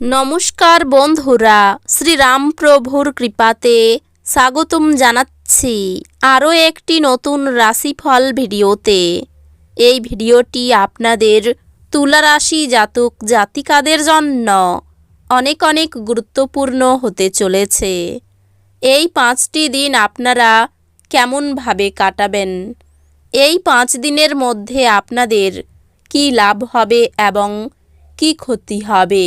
নমস্কার বন্ধুরা শ্রীরামপ্রভুর কৃপাতে স্বাগতম জানাচ্ছি আরও একটি নতুন রাশিফল ভিডিওতে। এই ভিডিওটি আপনাদের তুলা রাশি জাতক জাতিকাদের জন্য অনেক অনেক গুরুত্বপূর্ণ হতে চলেছে। এই পাঁচটি দিন আপনারা কেমনভাবে কাটাবেন? এই পাঁচ দিনের মধ্যে আপনাদের কি লাভ হবে এবং কি ক্ষতি হবে?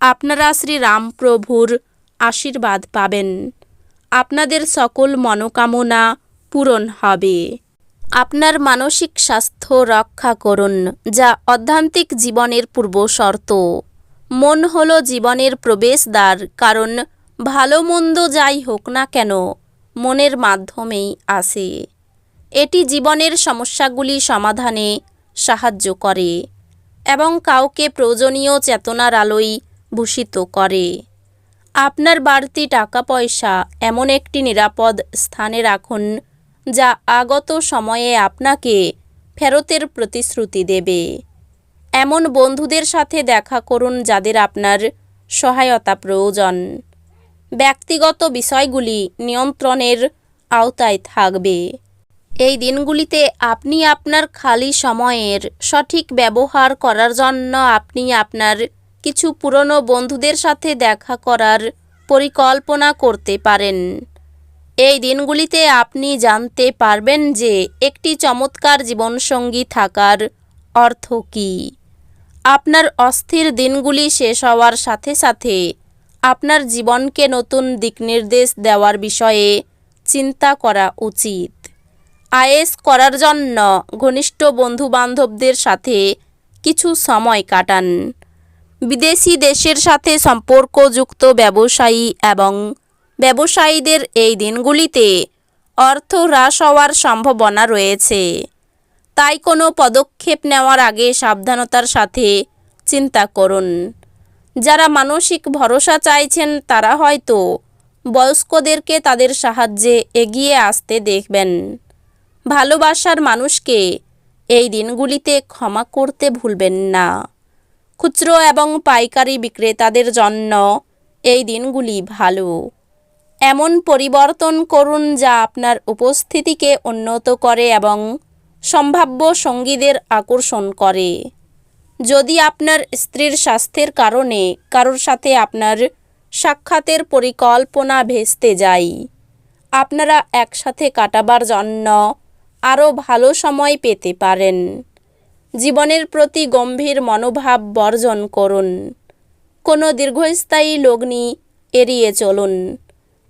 আপনারা শ্রীরামপ্রভুর আশীর্বাদ পাবেন। আপনাদের সকল মনোকামনা পূরণ হবে। আপনার মানসিক স্বাস্থ্য রক্ষা করুন, যা অধ্যান্তিক জীবনের পূর্বশর্ত মন হল জীবনের প্রবেশদ্বার, কারণ ভালো মন্দ যাই হোক না কেন, মনের মাধ্যমেই আসে এটি জীবনের সমস্যাগুলি সমাধানে সাহায্য করে এবং কাউকে প্রয়োজনীয় চেতনার আলোয় ভূষিত করে। আপনার বাড়তি টাকা পয়সা এমন একটি নিরাপদ স্থানে রাখুন, যা আগত সময়ে আপনাকে ফেরতের প্রতিশ্রুতি দেবে। এমন বন্ধুদের সাথে দেখা করুন যাদের আপনার সহায়তা প্রয়োজন। ব্যক্তিগত বিষয়গুলি নিয়ন্ত্রণের আওতায় থাকবে। এই দিনগুলিতে আপনি আপনার খালি সময়ের সঠিক ব্যবহার করার জন্য আপনি আপনার কিছু পুরনো বন্ধুদের সাথে দেখা করার পরিকল্পনা করতে পারেন। এই দিনগুলিতে আপনি জানতে পারবেন যে একটি চমৎকার জীবনসঙ্গী থাকার অর্থ কী। আপনার অস্থির দিনগুলি শেষ হওয়ার সাথে সাথে আপনার জীবনকে নতুন দিকনির্দেশ দেওয়ার বিষয়ে চিন্তা করা উচিত। আয়েস করার জন্য ঘনিষ্ঠ বন্ধুবান্ধবদের সাথে কিছু সময় কাটান। বিদেশি দেশের সাথে সম্পর্কযুক্ত ব্যবসায়ী এবং ব্যবসায়ীদের এই দিনগুলিতে অর্থ হ্রাস হওয়ার সম্ভাবনা রয়েছে। তাই কোনো পদক্ষেপ নেওয়ার আগে সাবধানতার সাথে চিন্তা করুন। যারা মানসিক ভরসা চাইছেন, তারা হয়তো বয়স্কদেরকে তাদের সাহায্যে এগিয়ে আসতে দেখবেন। ভালোবাসার মানুষকে এই দিনগুলিতে ক্ষমা করতে ভুলবেন না। খুচরো এবং পাইকারি বিক্রেতাদের জন্য এই দিনগুলি ভালো। এমন পরিবর্তন করুন যা আপনার উপস্থিতিকে উন্নত করে এবং সম্ভাব্য সঙ্গীদের আকর্ষণ করে। যদি আপনার স্ত্রীর স্বাস্থ্যের কারণে কারোর সাথে আপনার সাক্ষাতের পরিকল্পনা ভেস্তে যায়, আপনারা একসাথে কাটাবার জন্য আরও ভালো সময় পেতে পারেন। জীবনের প্রতি গম্ভীর মনোভাব বর্জন করুন। কোনো দীর্ঘস্থায়ী লগ্নি এড়িয়ে চলুন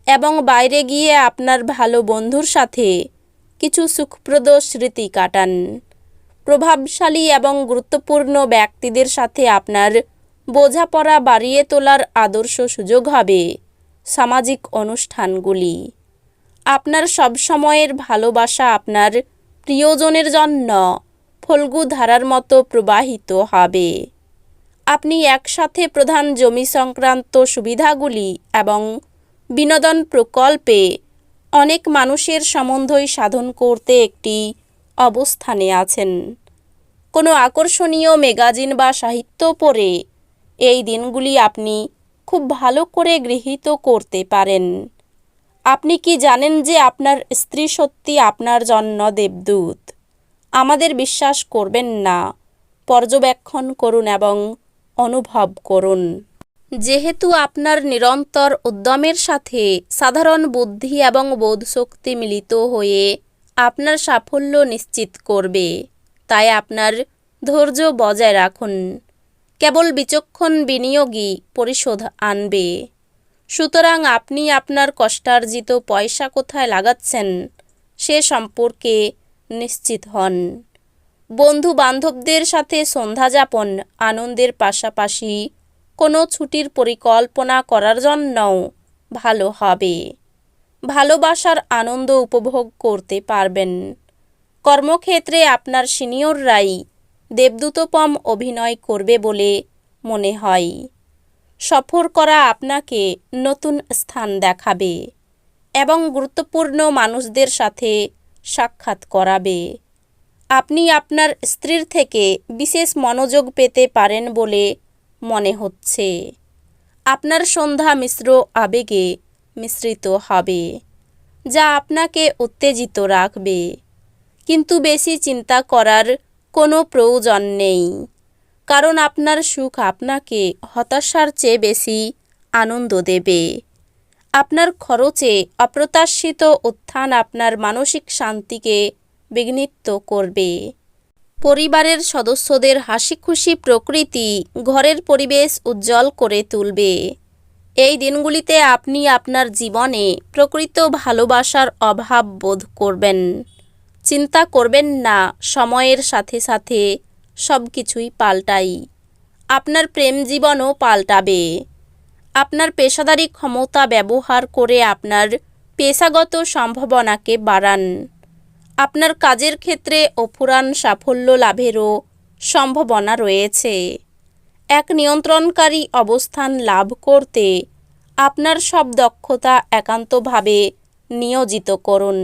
এবং বাইরে গিয়ে আপনার ভালো বন্ধুর সাথে কিছু সুখপ্রদ স্মৃতি কাটান। প্রভাবশালী এবং গুরুত্বপূর্ণ ব্যক্তিদের সাথে আপনার বোঝাপড়া বাড়িয়ে তোলার আদর্শ সুযোগ হবে সামাজিক অনুষ্ঠানগুলি। আপনার সবসময়ের ভালোবাসা আপনার প্রিয়জনের জন্য ফল্গু ধারার মতো প্রবাহিত হবে। আপনি একসাথে প্রধান জমি সংক্রান্ত সুবিধাগুলি এবং বিনোদন প্রকল্পে অনেক মানুষের সম্বন্ধই সাধন করতে একটি অবস্থানে আছেন। কোনো আকর্ষণীয় ম্যাগাজিন বা সাহিত্য পড়ে এই দিনগুলি আপনি খুব ভালো করে গৃহীত করতে পারেন। আপনি কি জানেন যে আপনার স্ত্রী সত্যি আপনার জন্য দেবদূত? আমাদের বিশ্বাস করবেন না। পর্যবেক্ষণ করুন এবং অনুভব করুন। যেহেতু আপনার নিরন্তর উদ্যমের সাথে সাধারণ বুদ্ধি এবং বোধশক্তি মিলিত হয়ে আপনার সাফল্য নিশ্চিত করবে, তাই আপনার ধৈর্য বজায় রাখুন। কেবল বিচক্ষণ বিনিয়োগই পরিশোধ আনবে। সুতরাং আপনি আপনার কষ্টার্জিত পয়সা কোথায় লাগাচ্ছেন, সে সম্পর্কে নিশ্চিত হন। বন্ধু বান্ধবদের সাথে সন্ধ্যা যাপন আনন্দের পাশাপাশি কোনো ছুটির পরিকল্পনা করার জন্যও ভালো হবে। ভালোবাসার আনন্দ উপভোগ করতে পারবেন। কর্মক্ষেত্রে আপনার সিনিয়ররাই দেবদূতপম অভিনয় করবে বলে মনে হয়। সফর করা আপনাকে নতুন স্থান দেখাবে এবং গুরুত্বপূর্ণ মানুষদের সাথে সাক্ষাৎ করাবে। আপনি আপনার স্ত্রীর থেকে বিশেষ মনোযোগ পেতে পারেন বলে মনে হচ্ছে। আপনার সন্ধ্যা মিশ্র আবেগে মিশ্রিত হবে, যা আপনাকে উত্তেজিত রাখবে। কিন্তু বেশি চিন্তা করার কোনো প্রয়োজন নেই, কারণ আপনার সুখ আপনাকে হতাশার চেয়ে বেশি আনন্দ দেবে। আপনার খরচে অপ্রত্যাশিত উত্থান আপনার মানসিক শান্তিকে বিঘ্নিত করবে। পরিবারের সদস্যদের হাসি খুশি প্রকৃতি ঘরের পরিবেশ উজ্জ্বল করে তুলবে। এই দিনগুলিতে আপনি আপনার জীবনে প্রকৃত ভালোবাসার অভাব বোধ করবেন। চিন্তা করবেন না, সময়ের সাথে সাথে সব কিছুই পাল্টাই। আপনার প্রেম জীবনও পাল্টাবে। আপনার পেশাদারি ক্ষমতা ব্যবহার করে আপনার পেশাগত সম্ভাবনাকে বাড়ান। আপনার কাজের ক্ষেত্রে অফুরান সাফল্য লাভেরও সম্ভাবনা রয়েছে। এক নিয়ন্ত্রণকারী অবস্থান লাভ করতে আপনার সব দক্ষতা একান্তভাবে নিয়োজিত করুন।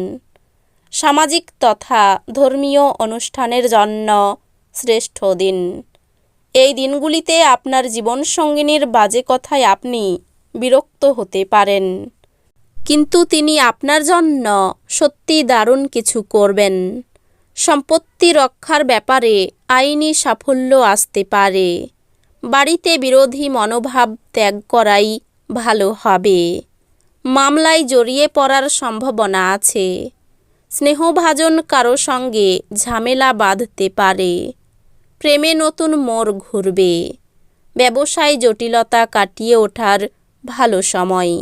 সামাজিক তথা ধর্মীয় অনুষ্ঠানের জন্য শ্রেষ্ঠ দিন। এই দিনগুলিতে আপনার জীবনসঙ্গিনীর বাজে কথায় আপনি বিরক্ত হতে পারেন। কিন্তু তিনি আপনার জন্য সত্যি দারুণ কিছু করবেন। সম্পত্তি রক্ষার ব্যাপারে আইনি সাফল্য আসতে পারে। বাড়িতে বিরোধী মনোভাব ত্যাগ করাই ভালো হবে। মামলায় জড়িয়ে পড়ার সম্ভাবনা আছে। স্নেহভাজন কারও সঙ্গে ঝামেলা বাঁধতে পারে। প্রেমে নতুন মোড় ঘুরবে। ব্যবসায় জটিলতা কাটিয়ে ওঠার ভালো সময়।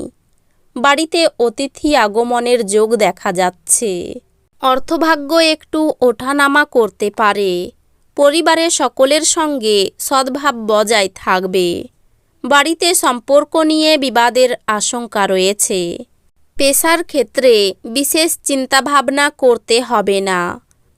বাড়িতে অতিথি আগমনের যোগ দেখা যাচ্ছে। অর্থভাগ্য একটু ওঠানামা করতে পারে। পরিবারের সকলের সঙ্গে সদ্ভাব বজায় থাকবে। বাড়িতে সম্পর্ক নিয়ে বিবাদের আশঙ্কা রয়েছে। পেশার ক্ষেত্রে বিশেষ চিন্তাভাবনা করতে হবে না।